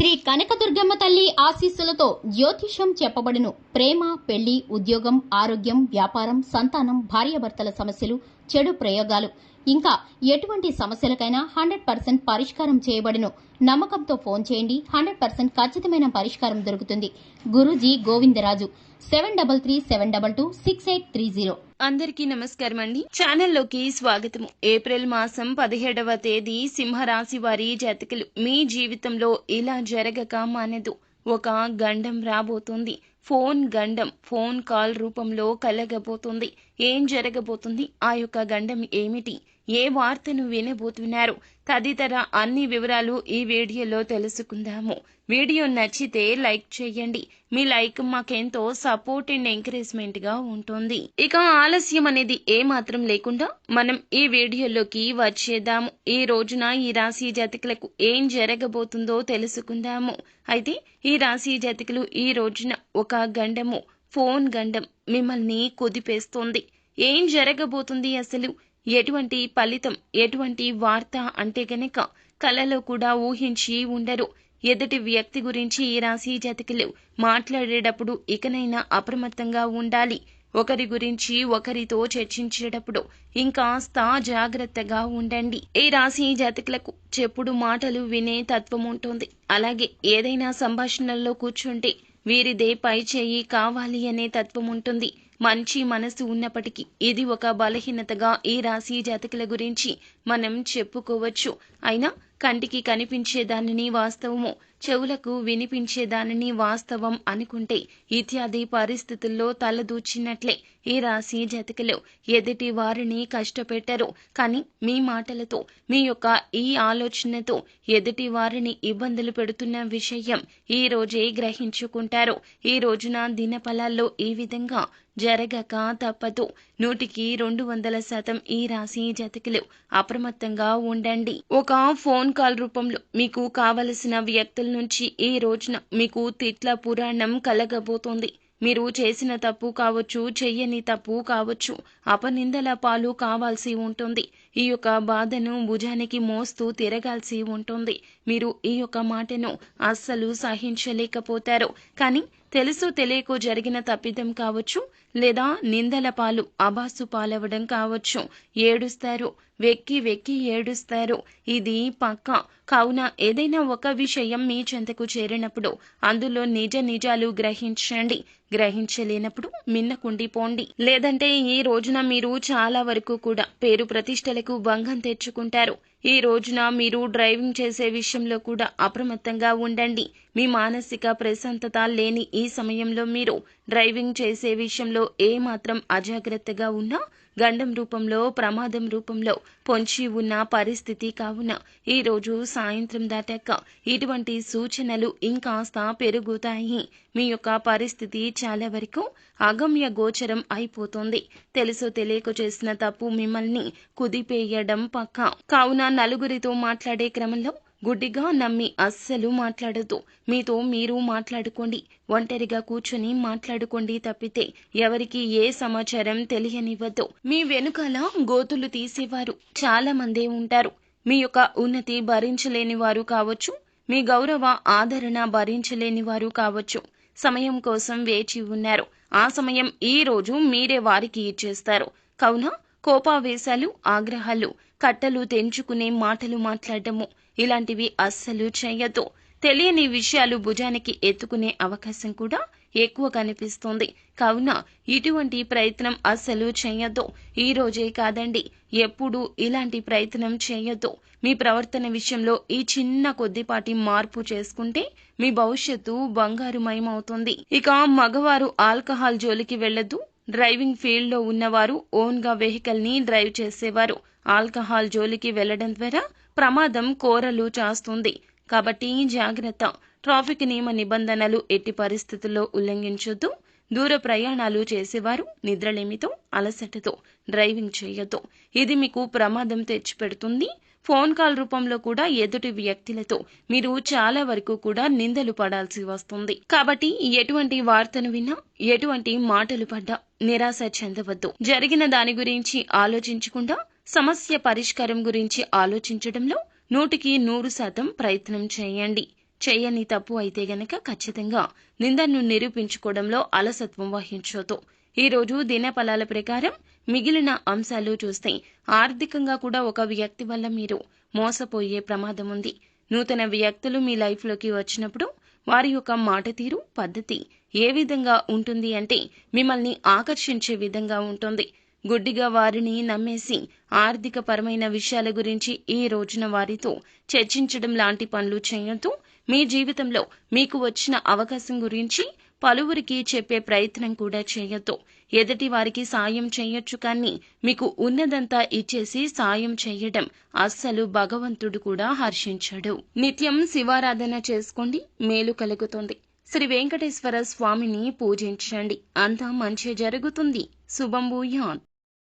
శ్రీ కనకదుర్గమ్మ తల్లి ఆశీస్సులతో జ్యోతిషం చెప్పబడును. ప్రేమ పెళ్ళి ఉద్యోగం ఆరోగ్యం వ్యాపారం సంతానం భార్యాభర్తల సమస్యలు చెడు ప్రయోగాలు. ఇంకా ఎటువంటి సమస్యలకైనా హండ్రెడ్ పర్సెంట్ పరిష్కారం చేయబడును. నమ్మకంతో ఫోన్ చేయండి. హండ్రెడ్ పర్సెంట్ ఖచ్చితమైన పరిష్కారం దొరుకుతుంది. Guruji Govindaraju. Seven double three seven double two six eight three zero. అందరికీ నమస్కారం అండి. ఛానల్లోకి స్వాగతము. ఏప్రిల్ మాసం పదిహేడవ తేదీ సింహరాశి వారి జాతకులు. మీ జీవితంలో ఇలా జరగక మానదు. ఒక గండం రాబోతుంది. ఫోన్ గండం ఫోన్ కాల్ రూపంలో కలగబోతుంది. ఏం జరగబోతుంది? ఆ యొక్క గండం ఏమిటి? ఏ వార్తను వినబోతున్నారు? తదితర అన్ని వివరాలు ఈ వీడియోలో తెలుసుకుందాము. వీడియో నచ్చితే లైక్ చేయండి. మీ లైక్ మాకెంతో సపోర్ట్ అండ్ ఎంకరేజ్మెంట్గా ఉంటుంది. ఇక ఆలస్యం అనేది ఏ మాత్రం లేకుండా మనం ఈ వీడియోలోకి వచ్చేద్దాము. ఈ రోజున ఈ రాశి జాతకులకు ఏం జరగబోతుందో తెలుసుకుందాము. అయితే ఈ రాశి జాతకులు ఈ రోజున ఒక గండము ఫోన్ గండం మిమ్మల్ని కుదిపేస్తోంది. ఏం జరగబోతుంది అసలు? ఎటువంటి ఫలితం ఎటువంటి వార్త అంటే గనక కలలో కూడా ఊహించి ఉండరు. ఎదుటి వ్యక్తి గురించి ఈ రాశి జాతకులు మాట్లాడేటప్పుడు ఇకనైనా అప్రమత్తంగా ఉండాలి. ఒకరి గురించి ఒకరితో చర్చించేటప్పుడు ఇంకాస్త జాగ్రత్తగా ఉండండి. ఈ రాశి జాతకులకు చెప్పుడు మాటలు వినే తత్వం ఉంటుంది. అలాగే ఏదైనా సంభాషణల్లో కూర్చుంటే వీరిదే పై చేయి కావాలి అనే తత్వం ఉంటుంది. మంచి మనసు ఉన్నప్పటికీ ఇది ఒక బలహీనతగా ఈ రాశి జాతకుల గురించి మనం చెప్పుకోవచ్చు. అయినా కంటికి కనిపించే దానిని వాస్తవము. చెవులకు వినిపించే దానిని వాస్తవం అనుకుంటే ఇత్యాది పరిస్థితుల్లో తలదూచినట్లే ఈ రాశి జతకలు ఎదుటి వారిని కష్టపెట్టరు. కానీ మీ మాటలతో మీ యొక్క ఈ ఆలోచనతో ఎదుటి వారిని ఇబ్బందులు పెడుతున్న విషయం ఈ రోజే గ్రహించుకుంటారు. ఈ రోజున దినఫలాల్లో ఈ విధంగా జరగక తప్పదు. నూటికి రెండు వందల శాతం ఈ రాశి జతకులు అప్రమత్తంగా ఉండండి. ఒక ఫోన్ కాల్ రూపంలో మీకు కావలసిన వ్యక్తుల నుంచి ఈ రోజున మీకు తిట్ల పురాణం కలగబోతోంది. మీరు చేసిన తప్పు కావచ్చు చెయ్యని తప్పు కావచ్చు అపనిందల పాలు కావాల్సి ఉంటుంది. ఈ యొక్క బాధను భుజానికి మోస్తూ తిరగాల్సి ఉంటుంది. మీరు ఈ యొక్క మాటను అస్సలు సహించలేకపోతారు. కానీ తెలుసు తెలియకు జరిగిన తప్పిదం కావచ్చు లేదా నిందల పాలు అబాసు పాలవడం కావచ్చు. ఏడుస్తారు. వెక్కి వెక్కి ఏడుస్తారు. ఇది పక్క. కావున ఏదైనా ఒక విషయం మీ చెంతకు చేరినప్పుడు అందులో నిజ నిజాలు గ్రహించండి. గ్రహించలేనప్పుడు మిన్నకుండిపోండి లేదంటే ఈ రోజున మీరు చాలా వరకు కూడా పేరు ప్రతిష్టలకు భంగం తెచ్చుకుంటారు. ఈ రోజున మీరు డ్రైవింగ్ చేసే విషయంలో కూడా అప్రమత్తంగా ఉండండి. మీ మానసిక ప్రశాంతత లేని ఈ సమయంలో మీరు డ్రైవింగ్ చేసే విషయంలో ఏ మాత్రం అజాగ్రత్తగా ఉన్నా గండం రూపంలో ప్రమాదం రూపంలో పొంచి ఉన్న పరిస్థితి కావున ఈరోజు సాయంత్రం దాటాక ఇటువంటి సూచనలు ఇంకాస్త పెరుగుతాయి. మీ యొక్క పరిస్థితి చాలా వరకు అగమ్య గోచరం అయిపోతుంది. తెలుసో తెలియక చేసిన తప్పు మిమ్మల్ని కుదిపేయడం పక్క. కావున నలుగురితో మాట్లాడే క్రమంలో గుడ్డిగా నమ్మి అస్సలు మాట్లాడద్దు. మీతో మీరు మాట్లాడుకోండి. ఒంటరిగా కూర్చొని మాట్లాడుకోండి తప్పితే ఎవరికి ఏ సమాచారం తెలియనివ్వద్దు. మీ వెనుకాల గోతులు తీసేవారు చాలా మందే ఉంటారు. మీ యొక్క ఉన్నతి భరించలేని వారు కావచ్చు. మీ గౌరవ ఆదరణ భరించలేని వారు కావచ్చు. సమయం కోసం వేచి ఉన్నారు. ఆ సమయం ఈ రోజు మీరే వారికి ఇచ్చేస్తారు. కావున కోపావేశాలు ఆగ్రహాలు కట్టలు తెంచుకునే మాటలు మాట్లాడటము ఇలాంటివి అస్సలు చేయొద్దు తెలియని విషయాలు భుజానికి ఎత్తుకునే అవకాశం కూడా ఎక్కువ కనిపిస్తుంది కావున ఇటువంటి ప్రయత్నం అస్సలు చేయొద్దు ఈ రోజే కాదండి ఎప్పుడు ఇలాంటి ప్రయత్నం చేయొద్దు మీ ప్రవర్తన విషయంలో ఈ చిన్న కొద్దిపాటి మార్పు చేసుకుంటే మీ భవిష్యత్తు బంగారుమయమవుతుంది ఇక మగవారు ఆల్కహాల్ జోలికి వెళ్ళొద్దు డ్రైవింగ్ ఫీల్డ్లో ఉన్నవారు ఓన్గా వెహికల్ని డ్రైవ్ చేసేవారు. ఆల్కహాల్ జోలికి వెళ్ళడం ద్వారా ప్రమాదం కోరలు చాస్తుంది. కాబట్టి జాగ్రత్త ట్రాఫిక్ నియమ నిబంధనలు ఎట్టి పరిస్థితుల్లో ఉల్లంఘించొద్దు. దూర ప్రయాణాలు చేసేవారు నిద్రలేమితో అలసటతో డ్రైవింగ్ చేయొద్దు. ఇది మీకు ప్రమాదం తెచ్చిపెడుతుంది. ఫోన్ కాల్ రూపంలో కూడా ఎదుటి వ్యక్తులతో మీరు చాలా వరకు కూడా నిందలు పడాల్సి వస్తుంది. కాబట్టి ఎటువంటి వార్తను విన్నా ఎటువంటి మాటలు పడ్డా నిరాశ చెందవద్దు. జరిగిన దాని గురించి ఆలోచించకుండా సమస్య పరిష్కారం గురించి ఆలోచించడంలో నూటికి నూరు శాతం ప్రయత్నం చేయండి. చేయని తప్పు అయితే గనక ఖచ్చితంగా నిందను నిరూపించుకోవడంలో అలసత్వం వహించొద్దు. ఈరోజు దినఫలాల ప్రకారం మిగిలిన అంశాలు చూస్తే ఆర్థికంగా కూడా ఒక వ్యక్తి వల్ల మీరు మోసపోయే ప్రమాదం ఉంది. నూతన వ్యక్తులు మీ లైఫ్లోకి వచ్చినప్పుడు వారి యొక్క మాట తీరు పద్ధతి ఏ విధంగా ఉంటుంది అంటే మిమ్మల్ని ఆకర్షించే విధంగా ఉంటుంది. గుడ్డిగా వారిని నమ్మేసి ఆర్థిక పరమైన విషయాల గురించి ఈ రోజున వారితో చర్చించడం లాంటి పనులు చేయొద్దు. మీ జీవితంలో మీకు వచ్చిన అవకాశం గురించి పలువురికి చెప్పే ప్రయత్నం కూడా చేయొద్దు. ఎదుటి వారికి సాయం చేయొచ్చు కానీ మీకు ఉన్నదంతా ఇచ్చేసి సాయం చేయడం అస్సలు భగవంతుడు కూడా హర్షించడు. నిత్యం శివారాధన చేసుకోండి మేలు కలుగుతుంది. శ్రీ వెంకటేశ్వర స్వామిని పూజించండి. అంతా మంచి జరుగుతుంది. శుభం భూయాత్.